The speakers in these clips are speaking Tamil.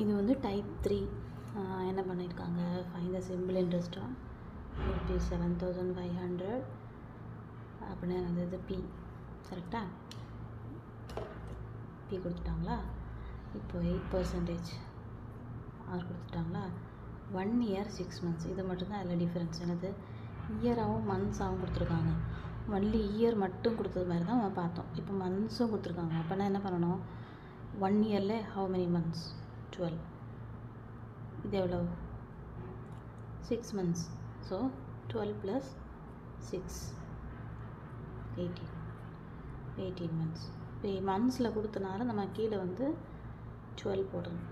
இது வந்து டைப் த்ரீ என்ன பண்ணியிருக்காங்க ஃபைன் த சிம்பிள் இன்ட்ரெஸ்ட்டாக rupees seven thousand five hundred அப்படின்னு அது இது பி கரெக்டாக பி கொடுத்துட்டாங்களா? இப்போ எயிட் பர்சன்டேஜ் ஆர் கொடுத்துட்டாங்களா? ஒன் இயர் சிக்ஸ் மந்த்ஸ் இது மட்டும்தான் அதில் டிஃப்ரென்ஸ் என்னது? இயராகவும் மந்த்ஸாகவும் கொடுத்துருக்காங்க. ஒன்லி இயர் மட்டும் கொடுத்தது மாதிரி தான் பார்த்தோம். இப்போ மந்த்ஸும் கொடுத்துருக்காங்க. அப்போனா என்ன பண்ணணும்? ஒன் இயரில் ஹவு மெனி மந்த்ஸ் டுவெல் இது எவ்வளோ six months so twelve plus six eighteen eighteen months இப்போ மந்த்ஸில் கொடுத்தனால நம்ம கீழே வந்து டுவெல் போடணும்.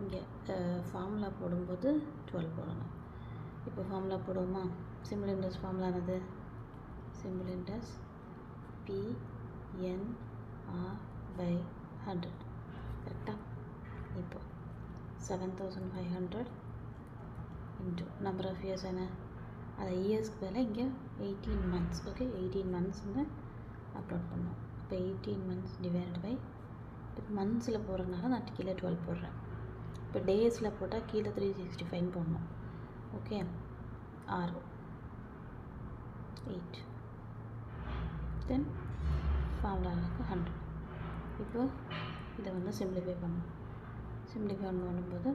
இங்கே ஃபார்முலா போடும்போது டுவெல் போடணும். இப்போ ஃபார்முலா போடுவோமா? சிம்பிள் இன்ட்ரெஸ்ட் ஃபார்முலா என்னது simple interest P by hundred seven thousand five hundred into number of years என்ன அதை இயர்ஸ்க்கு பதிலாக இங்கே எயிட்டீன் மந்த்ஸ் ஓகே எயிட்டீன் மந்த்ஸ்னு அப்லோட் பண்ணோம். இப்போ எயிட்டீன் மந்த்ஸ் டிவைடட் பை இப்போ மந்த்ஸில் போகிறதுனால நான் கீழே டுவெல் போடுறேன். இப்போ டேஸில் போட்டால் கீழே த்ரீ சிக்ஸ்டி ஃபைவ் போடணும். ஓகே ஆறு. எயிட் தென் ஃபார்முலாவுக்கு ஹண்ட்ரட் இப்போ இதை வந்து சிம்பிளிஃபை பண்ணணும். சிம்பிளிஃபை பண்ணும்போது